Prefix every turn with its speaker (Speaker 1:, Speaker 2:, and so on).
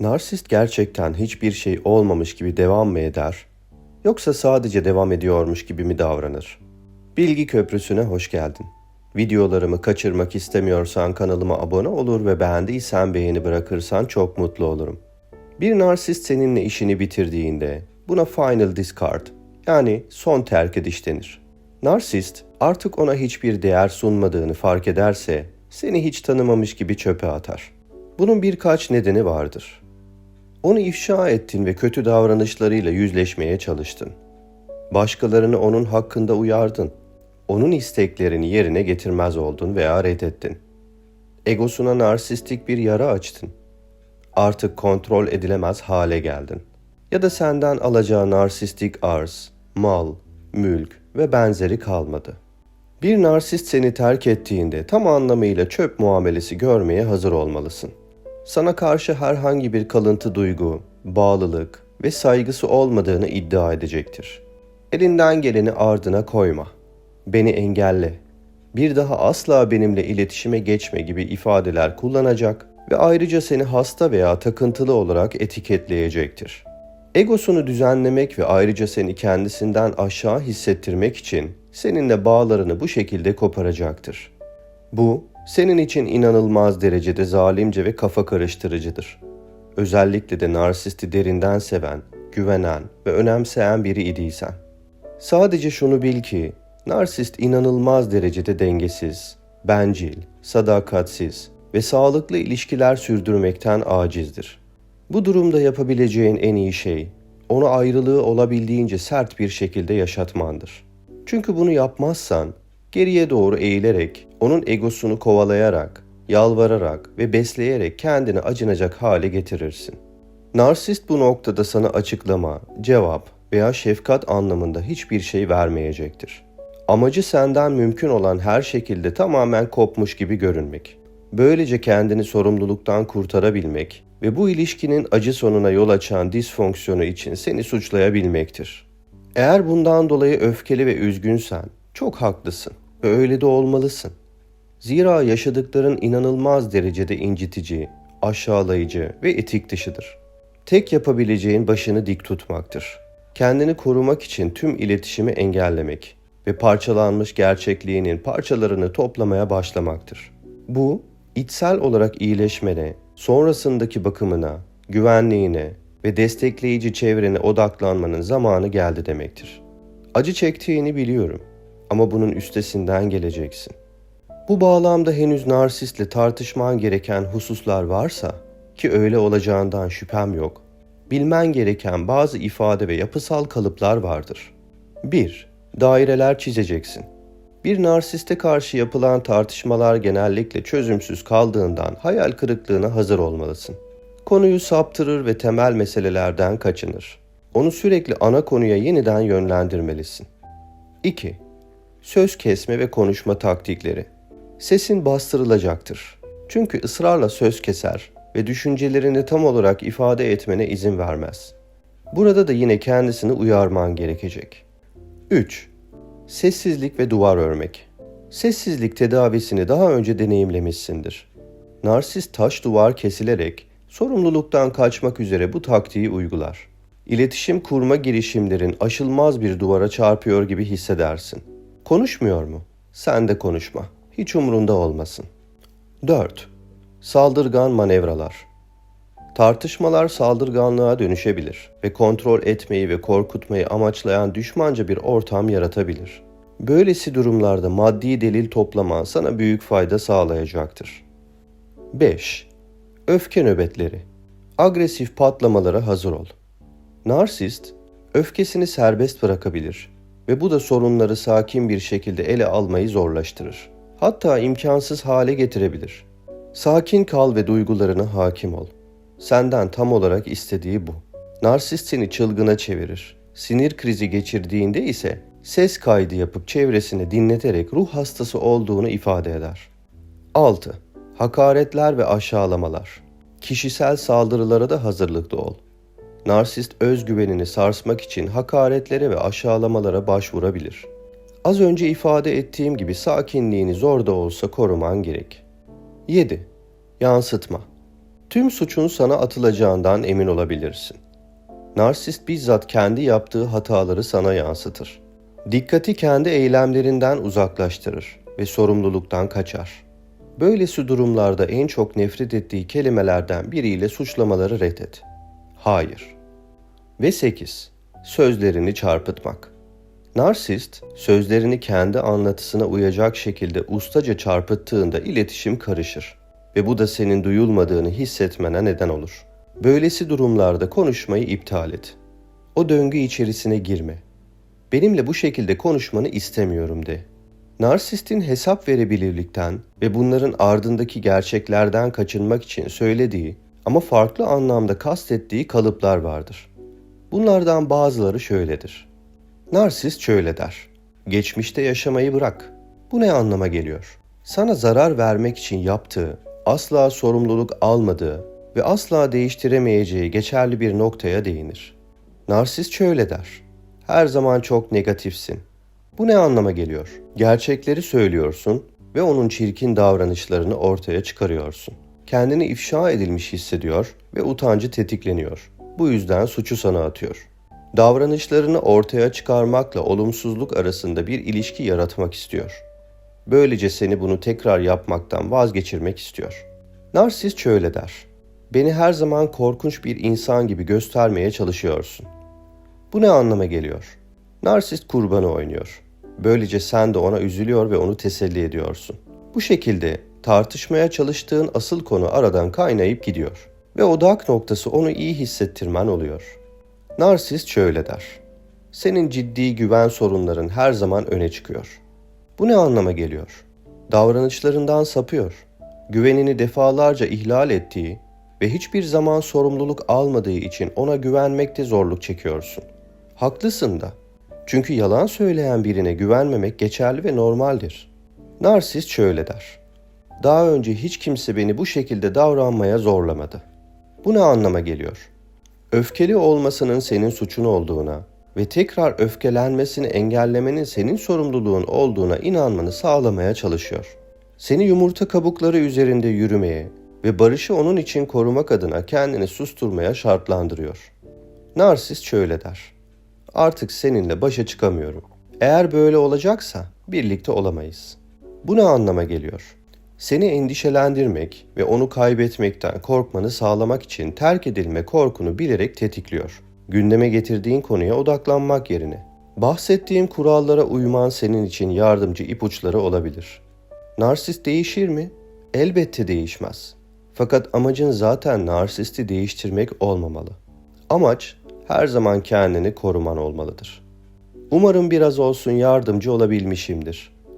Speaker 1: Narsist gerçekten hiçbir şey olmamış gibi devam mı eder? Yoksa sadece devam ediyormuş gibi mi davranır? Bilgi Köprüsü'ne hoş geldin. Videolarımı kaçırmak istemiyorsan kanalıma abone olur ve beğendiysen beğeni bırakırsan çok mutlu olurum. Bir narsist seninle işini bitirdiğinde buna final discard yani son terk ediş denir. Narsist artık ona hiçbir değer sunmadığını fark ederse seni hiç tanımamış gibi çöpe atar. Bunun birkaç nedeni vardır. Onu ifşa ettin ve kötü davranışlarıyla yüzleşmeye çalıştın. Başkalarını onun hakkında uyardın. Onun isteklerini yerine getirmez oldun veya reddettin. Egosuna narsistik bir yara açtın. Artık kontrol edilemez hale geldin. Ya da senden alacağı narsistik arz, mal, mülk ve benzeri kalmadı. Bir narsist seni terk ettiğinde tam anlamıyla çöp muamelesi görmeye hazır olmalısın. Sana karşı herhangi bir kalıntı duygu, bağlılık ve saygısı olmadığını iddia edecektir. Elinden geleni ardına koyma. Beni engelle. Bir daha asla benimle iletişime geçme gibi ifadeler kullanacak ve ayrıca seni hasta veya takıntılı olarak etiketleyecektir. Egosunu düzenlemek ve ayrıca seni kendisinden aşağı hissettirmek için seninle bağlarını bu şekilde koparacaktır. Bu senin için inanılmaz derecede zalimce ve kafa karıştırıcıdır. Özellikle de narsisti derinden seven, güvenen ve önemseyen biri idiysen. Sadece şunu bil ki narsist inanılmaz derecede dengesiz, bencil, sadakatsiz ve sağlıklı ilişkiler sürdürmekten acizdir. Bu durumda yapabileceğin en iyi şey onu ayrılığı olabildiğince sert bir şekilde yaşatmandır. Çünkü bunu yapmazsan geriye doğru eğilerek onun egosunu kovalayarak, yalvararak ve besleyerek kendini acınacak hale getirirsin. Narsist bu noktada sana açıklama, cevap veya şefkat anlamında hiçbir şey vermeyecektir. Amacı senden mümkün olan her şekilde tamamen kopmuş gibi görünmek. Böylece kendini sorumluluktan kurtarabilmek ve bu ilişkinin acı sonuna yol açan disfonksiyonu için seni suçlayabilmektir. Eğer bundan dolayı öfkeli ve üzgünsen, çok haklısın ve öyle de olmalısın. Zira yaşadıkların inanılmaz derecede incitici, aşağılayıcı ve etik dışıdır. Tek yapabileceğin başını dik tutmaktır. Kendini korumak için tüm iletişimi engellemek ve parçalanmış gerçekliğinin parçalarını toplamaya başlamaktır. Bu, içsel olarak iyileşmene, sonrasındaki bakımına, güvenliğine ve destekleyici çevrene odaklanmanın zamanı geldi demektir. Acı çektiğini biliyorum ama bunun üstesinden geleceksin. Bu bağlamda henüz narsistle tartışman gereken hususlar varsa ki öyle olacağından şüphem yok. Bilmen gereken bazı ifade ve yapısal kalıplar vardır. 1. Daireler çizeceksin. Bir narsiste karşı yapılan tartışmalar genellikle çözümsüz kaldığından hayal kırıklığına hazır olmalısın. Konuyu saptırır ve temel meselelerden kaçınır. Onu sürekli ana konuya yeniden yönlendirmelisin. 2. Söz kesme ve konuşma taktikleri. Sesin bastırılacaktır. Çünkü ısrarla söz keser ve düşüncelerini tam olarak ifade etmene izin vermez. Burada da yine kendisini uyarman gerekecek. 3. Sessizlik ve duvar örmek. Sessizlik tedavisini daha önce deneyimlemişsindir. Narsist taş duvar kesilerek sorumluluktan kaçmak üzere bu taktiği uygular. İletişim kurma girişimlerin aşılmaz bir duvara çarpıyor gibi hissedersin. Konuşmuyor mu? Sen de konuşma. Hiç umurunda olmasın. 4. Saldırgan manevralar. Tartışmalar saldırganlığa dönüşebilir ve kontrol etmeyi ve korkutmayı amaçlayan düşmanca bir ortam yaratabilir. Böylesi durumlarda maddi delil toplaman sana büyük fayda sağlayacaktır. 5. Öfke nöbetleri. Agresif patlamalara hazır ol. Narsist, öfkesini serbest bırakabilir ve bu da sorunları sakin bir şekilde ele almayı zorlaştırır. Hatta imkansız hale getirebilir. Sakin kal ve duygularına hakim ol. Senden tam olarak istediği bu. Narsist seni çılgına çevirir. Sinir krizi geçirdiğinde ise ses kaydı yapıp çevresini dinleterek ruh hastası olduğunu ifade eder. 6. Hakaretler ve aşağılamalar. Kişisel saldırılara da hazırlıklı ol. Narsist özgüvenini sarsmak için hakaretlere ve aşağılamalara başvurabilir. Az önce ifade ettiğim gibi sakinliğini zor da olsa koruman gerek. 7. Yansıtma. Tüm suçun sana atılacağından emin olabilirsin. Narsist bizzat kendi yaptığı hataları sana yansıtır. Dikkati kendi eylemlerinden uzaklaştırır ve sorumluluktan kaçar. Böylesi durumlarda en çok nefret ettiği kelimelerden biriyle suçlamaları reddet. Hayır. Ve 8. Sözlerini çarpıtmak. Narsist, sözlerini kendi anlatısına uyacak şekilde ustaca çarpıttığında iletişim karışır ve bu da senin duyulmadığını hissetmene neden olur. Böylesi durumlarda konuşmayı iptal et. O döngü içerisine girme. Benimle bu şekilde konuşmanı istemiyorum de. Narsistin hesap verebilirlikten ve bunların ardındaki gerçeklerden kaçınmak için söylediği ama farklı anlamda kastettiği kalıplar vardır. Bunlardan bazıları şöyledir. Narsist şöyle der. Geçmişte yaşamayı bırak. Bu ne anlama geliyor? Sana zarar vermek için yaptığı, asla sorumluluk almadığı ve asla değiştiremeyeceği geçerli bir noktaya değinir. Narsist şöyle der. Her zaman çok negatifsin. Bu ne anlama geliyor? Gerçekleri söylüyorsun ve onun çirkin davranışlarını ortaya çıkarıyorsun. Kendini ifşa edilmiş hissediyor ve utancı tetikleniyor. Bu yüzden suçu sana atıyor. Davranışlarını ortaya çıkarmakla olumsuzluk arasında bir ilişki yaratmak istiyor. Böylece seni bunu tekrar yapmaktan vazgeçirmek istiyor. Narsist şöyle der. Beni her zaman korkunç bir insan gibi göstermeye çalışıyorsun. Bu ne anlama geliyor? Narsist kurbanı oynuyor. Böylece sen de ona üzülüyor ve onu teselli ediyorsun. Bu şekilde tartışmaya çalıştığın asıl konu aradan kaynayıp gidiyor ve odak noktası onu iyi hissettirmen oluyor. Narsist şöyle der. Senin ciddi güven sorunların her zaman öne çıkıyor. Bu ne anlama geliyor? Davranışlarından sapıyor. Güvenini defalarca ihlal ettiği ve hiçbir zaman sorumluluk almadığı için ona güvenmekte zorluk çekiyorsun. Haklısın da. Çünkü yalan söyleyen birine güvenmemek geçerli ve normaldir. Narsist şöyle der. Daha önce hiç kimse beni bu şekilde davranmaya zorlamadı. Bu ne anlama geliyor? Öfkeli olmasının senin suçun olduğuna ve tekrar öfkelenmesini engellemenin senin sorumluluğun olduğuna inanmanı sağlamaya çalışıyor. Seni yumurta kabukları üzerinde yürümeye ve barışı onun için korumak adına kendini susturmaya şartlandırıyor. Narsist şöyle der. Artık seninle başa çıkamıyorum. Eğer böyle olacaksa birlikte olamayız. Bu ne anlama geliyor? Seni endişelendirmek ve onu kaybetmekten korkmanı sağlamak için terk edilme korkunu bilerek tetikliyor. Gündeme getirdiğin konuya odaklanmak yerine. Bahsettiğim kurallara uyman senin için yardımcı ipuçları olabilir. Narsist değişir mi? Elbette değişmez. Fakat amacın zaten narsisti değiştirmek olmamalı. Amaç her zaman kendini koruman olmalıdır. Umarım biraz olsun yardımcı olabilmişimdir.